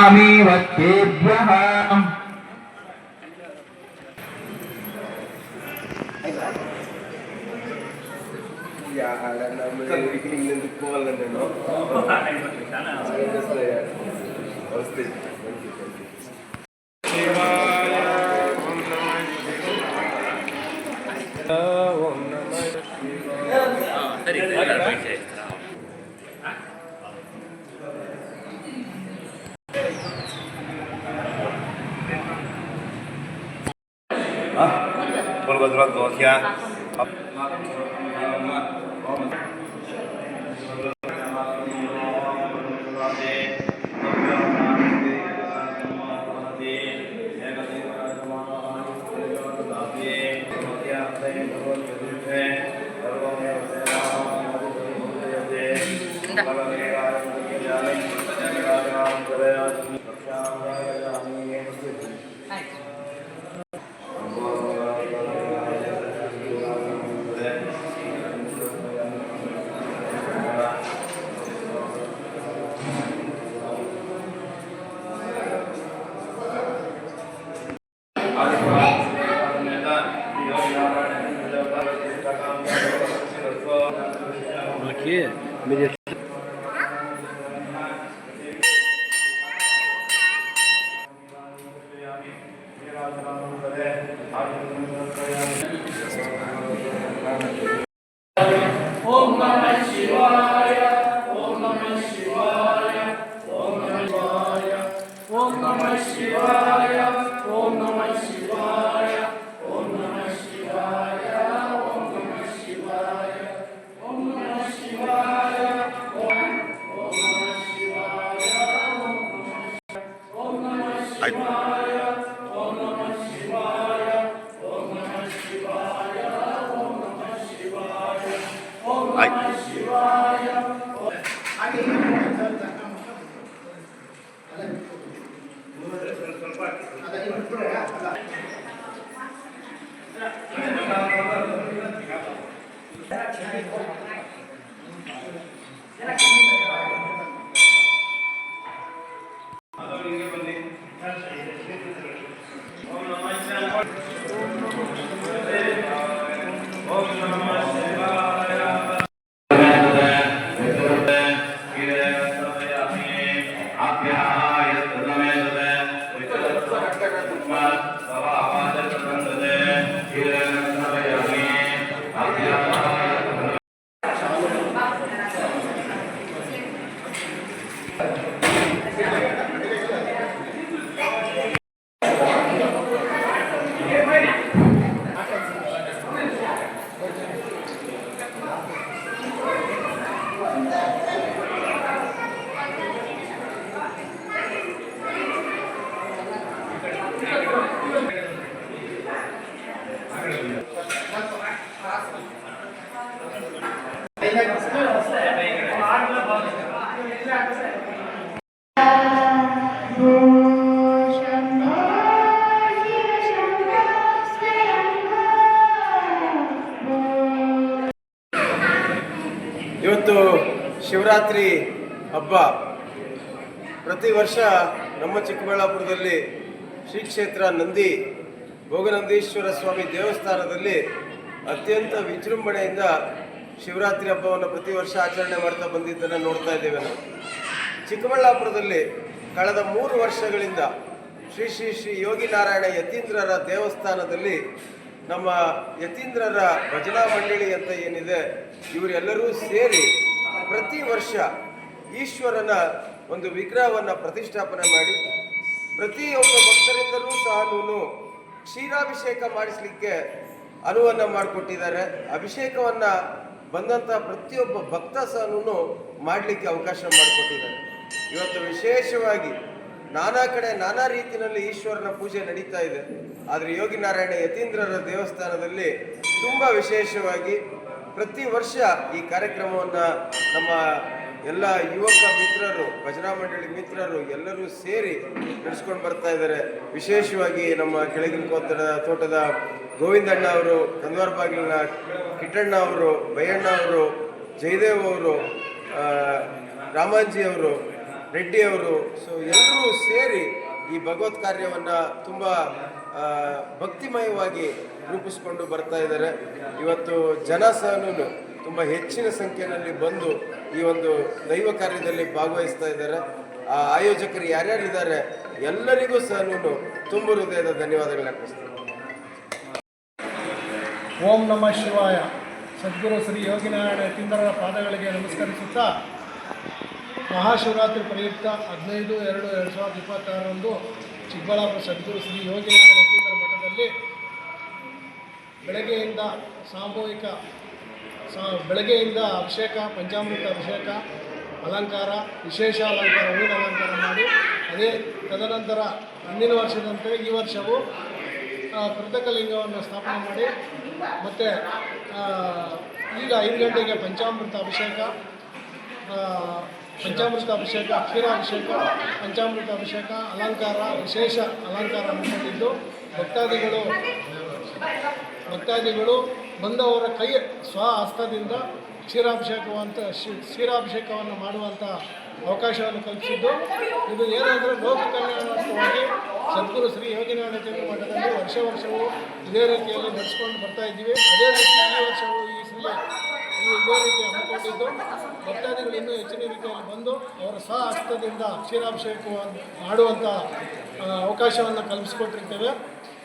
ददामि वक्तेभ्यः ಇನ್ನೊಂದು ಕೋಲ್ ನಾನು ભગવત ગોઠિયા Thank you. 고 돌고 도시 ಬಂದಿ ಇವತ್ತು ಶಿವರಾತ್ರಿ ಹಬ್ಬ. ಪ್ರತಿ ವರ್ಷ ನಮ್ಮ ಚಿಕ್ಕಬಳ್ಳಾಪುರದಲ್ಲಿ ಶ್ರೀ ಕ್ಷೇತ್ರ ನಂದಿ, ಭೋಗನಂದೀಶ್ವರ ಸ್ವಾಮಿ ದೇವಸ್ಥಾನದಲ್ಲಿ ಅತ್ಯಂತ ವಿಜೃಂಭಣೆಯಿಂದ ಶಿವರಾತ್ರಿ ಹಬ್ಬವನ್ನು ಪ್ರತಿ ವರ್ಷ ಆಚರಣೆ ಮಾಡ್ತಾ ಬಂದಿದ್ದನ್ನು ನೋಡ್ತಾ ಇದ್ದೇವೆ ನಾವು. ಚಿಕ್ಕಬಳ್ಳಾಪುರದಲ್ಲಿ ಕಳೆದ ಮೂರು ವರ್ಷಗಳಿಂದ ಶ್ರೀ ಶ್ರೀ ಶ್ರೀ ಯೋಗಿ ನಾರಾಯಣ ಯತೀಂದ್ರರ ದೇವಸ್ಥಾನದಲ್ಲಿ ನಮ್ಮ ಯತೀಂದ್ರರ ಭಜನಾ ಮಂಡಳಿ ಅಂತ ಏನಿದೆ, ಇವರೆಲ್ಲರೂ ಸೇರಿ ಪ್ರತಿ ವರ್ಷ ಈಶ್ವರನ ಒಂದು ವಿಗ್ರಹವನ್ನು ಪ್ರತಿಷ್ಠಾಪನೆ ಮಾಡಿ ಪ್ರತಿಯೊಬ್ಬ ಭಕ್ತರಿಂದಲೂ ಸಹ ಕ್ಷೀರಾಭಿಷೇಕ ಮಾಡಿಸಲಿಕ್ಕೆ ಅನುವನ್ನು ಮಾಡಿಕೊಟ್ಟಿದ್ದಾರೆ. ಅಭಿಷೇಕವನ್ನ ಬಂದಂಥ ಪ್ರತಿಯೊಬ್ಬ ಭಕ್ತ ಸಹನೂ ಮಾಡಲಿಕ್ಕೆ ಅವಕಾಶ ಮಾಡಿಕೊಟ್ಟಿದ್ದಾರೆ. ಇವತ್ತು ವಿಶೇಷವಾಗಿ ನಾನಾ ಕಡೆ ನಾನಾ ರೀತಿಯಲ್ಲಿ ಈಶ್ವರನ ಪೂಜೆ ನಡೀತಾ ಇದೆ. ಆದರೆ ಯೋಗಿ ನಾರಾಯಣ ಯತೀಂದ್ರರ ದೇವಸ್ಥಾನದಲ್ಲಿ ತುಂಬ ವಿಶೇಷವಾಗಿ ಪ್ರತಿ ವರ್ಷ ಈ ಕಾರ್ಯಕ್ರಮವನ್ನು ನಮ್ಮ ಎಲ್ಲ ಯುವಕ ಮಿತ್ರರು, ಭಜನಾ ಮಂಡಳಿ ಮಿತ್ರರು ಎಲ್ಲರೂ ಸೇರಿ ನಡೆಸ್ಕೊಂಡು ಬರ್ತಾ ಇದ್ದಾರೆ. ವಿಶೇಷವಾಗಿ ನಮ್ಮ ಕೆಳಗಿನ ತೋಟದ ಗೋವಿಂದಣ್ಣ ಅವರು, ಕಂದವಾರ ಬಾಗಿಲಿನ ಕಿಟ್ಟಣ್ಣ ಅವರು, ಬೈಯಣ್ಣ ಅವರು, ಜಯದೇವ್ ಅವರು ರಾಮಾಂಜಿ ಅವರು ರೆಡ್ಡಿಯವರು ಸೊ ಎಲ್ಲರೂ ಸೇರಿ ಈ ಭಗವತ್ ಕಾರ್ಯವನ್ನು ತುಂಬ ಭಕ್ತಿಮಯವಾಗಿ ರೂಪಿಸ್ಕೊಂಡು ಬರ್ತಾ ಇದ್ದಾರೆ. ಇವತ್ತು ಜನ ಸಹನೂ ತುಂಬ ಹೆಚ್ಚಿನ ಸಂಖ್ಯೆಯಲ್ಲಿ ಬಂದು ಈ ಒಂದು ದೈವ ಕಾರ್ಯದಲ್ಲಿ ಭಾಗವಹಿಸ್ತಾ ಇದ್ದಾರೆ. ಆ ಆಯೋಜಕರು ಯಾರ್ಯಾರಿದ್ದಾರೆ ಎಲ್ಲರಿಗೂ ಸಹ ನಾನು ತುಂಬ ಹೃದಯದ ಧನ್ಯವಾದಗಳು ಅರ್ಪಿಸ್ತೇನೆ. ಓಂ ನಮಃ ಶಿವಾಯ. ಸದ್ಗುರು ಶ್ರೀ ಯೋಗಿನಾರಾಯಣ ತಿಂದರ ಪಾದಗಳಿಗೆ ನಮಸ್ಕರಿಸುತ್ತಾ ಮಹಾಶಿವರಾತ್ರಿ ಪ್ರಯುಕ್ತ ಹದಿನೈದು, ಎರಡು ಎರಡು ಸಾವಿರದ ಇಪ್ಪತ್ತಾರರಂದು ಚಿಕ್ಕಬಳ್ಳಾಪುರ ಸದ್ಗುರು ಶ್ರೀ ಯೋಗಿನಾರಾಯಣ ತಿಂದರ ಮಠದಲ್ಲಿ ಬೆಳಗ್ಗೆಯಿಂದ ಸಾಮೂಹಿಕ ಬೆಳಗ್ಗೆಯಿಂದ ಅಭಿಷೇಕ ಪಂಚಾಮೃತ ಅಭಿಷೇಕ ಅಲಂಕಾರ ವಿಶೇಷ ಅಲಂಕಾರ ಹೂವಿನ ಅಲಂಕಾರ ಮಾಡಿ ಅದೇ ತದನಂತರ ಹಿಂದಿನ ವರ್ಷದಂತೆ ಈ ವರ್ಷವೂ ಆ, ಕೃತಕ ಲಿಂಗವನ್ನು ಸ್ಥಾಪನೆ ಮಾಡಿ ಮತ್ತು ಈಗ ಐದು ಗಂಟೆಗೆ ಪಂಚಾಮೃತ ಅಭಿಷೇಕ ಪಂಚಾಮೃತ ಅಭಿಷೇಕ ಕ್ಷೀರಾಭಿಷೇಕ ಪಂಚಾಮೃತ ಅಭಿಷೇಕ ಅಲಂಕಾರ ವಿಶೇಷ ಅಲಂಕಾರ ಮಾಡಿದ್ದು ಭಕ್ತಾದಿಗಳು ಭಕ್ತಾದಿಗಳು ಬಂದವರ ಕೈ ಸ್ವ ಹಸ್ತದಿಂದ ಕ್ಷೀರಾಭಿಷೇಕವಂತ ಕ್ಷೀರಾಭಿಷೇಕವನ್ನು ಮಾಡುವಂಥ ಅವಕಾಶವನ್ನು ಕಲ್ಪಿಸಿದ್ದು. ಇದು ಏನಂದರೆ ಲೋಕ ಕಲ್ಯಾಣಾರ್ಥವಾಗಿ ಸದ್ಗುರು ಶ್ರೀ ಕೇಂದ್ರ ಮಠದಲ್ಲಿ ವರ್ಷ ವರ್ಷವೂ ಇದೇ ರೀತಿಯಲ್ಲಿ ನಡೆಸ್ಕೊಂಡು ಬರ್ತಾ ಇದ್ದೀವಿ. ಅದೇ ರೀತಿ ಈ ವರ್ಷವೂ ಈ ಸಲ ಇದು ರೀತಿ ಹಮ್ಮಿಕೊಂಡಿದ್ದು. ಭಕ್ತಾದಿಗಳು ಇನ್ನೂ ಹೆಚ್ಚಿನ ರೀತಿಯಲ್ಲಿ ಬಂದು ಅವರ ಸ್ವ ಹಸ್ತದಿಂದ ಕ್ಷೀರಾಭಿಷೇಕವನ್ನು ಮಾಡುವಂಥ ಅವಕಾಶವನ್ನು ಕಲ್ಪಿಸಿಕೊಟ್ಟಿರ್ತೇವೆ.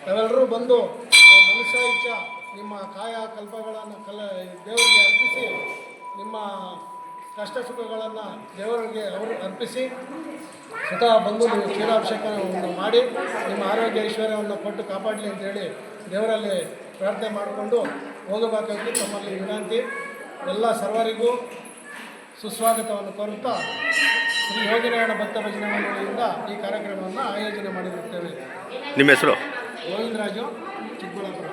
ತಾವೆಲ್ಲರೂ ಬಂದು ಮನುಷ್ಯ ಇಚ್ಛ ನಿಮ್ಮ ಕಾಯ ಕಲ್ಪಗಳನ್ನು ಕಲ ದೇವರಿಗೆ ಅರ್ಪಿಸಿ ನಿಮ್ಮ ಕಷ್ಟ ಸುಖಗಳನ್ನು ದೇವರಿಗೆ ಅವರು ಅರ್ಪಿಸಿ ಸ್ವತಃ ಬಂದು ನೀವು ಕ್ಷೀರಾಭಿಷೇಕವನ್ನು ಮಾಡಿ ನಿಮ್ಮ ಆರೋಗ್ಯ ಐಶ್ವರ್ಯವನ್ನು ಕೊಟ್ಟು ಕಾಪಾಡಲಿ ಅಂತೇಳಿ ದೇವರಲ್ಲಿ ಪ್ರಾರ್ಥನೆ ಮಾಡಿಕೊಂಡು ಹೋಗಬೇಕಾಗಿ ತಮ್ಮಲ್ಲಿ ವಿನಂತಿ. ಎಲ್ಲ ಸರ್ವರಿಗೂ ಸುಸ್ವಾಗತವನ್ನು ಕೋರುತ್ತಾ ಶ್ರೀ ಯೋಗಿನಾರಾಯಣ ಭಕ್ತ ಭಜನೆ ಮಂಡಳಿಯಿಂದ ಈ ಕಾರ್ಯಕ್ರಮವನ್ನು ಆಯೋಜನೆ ಮಾಡಿರುತ್ತೇವೆ. ನಿಮ್ಮ ಹೆಸರು? ಗೋವಿಂದರಾಜು ಚಿಕ್ಕಬಳ್ಳಾಪುರ.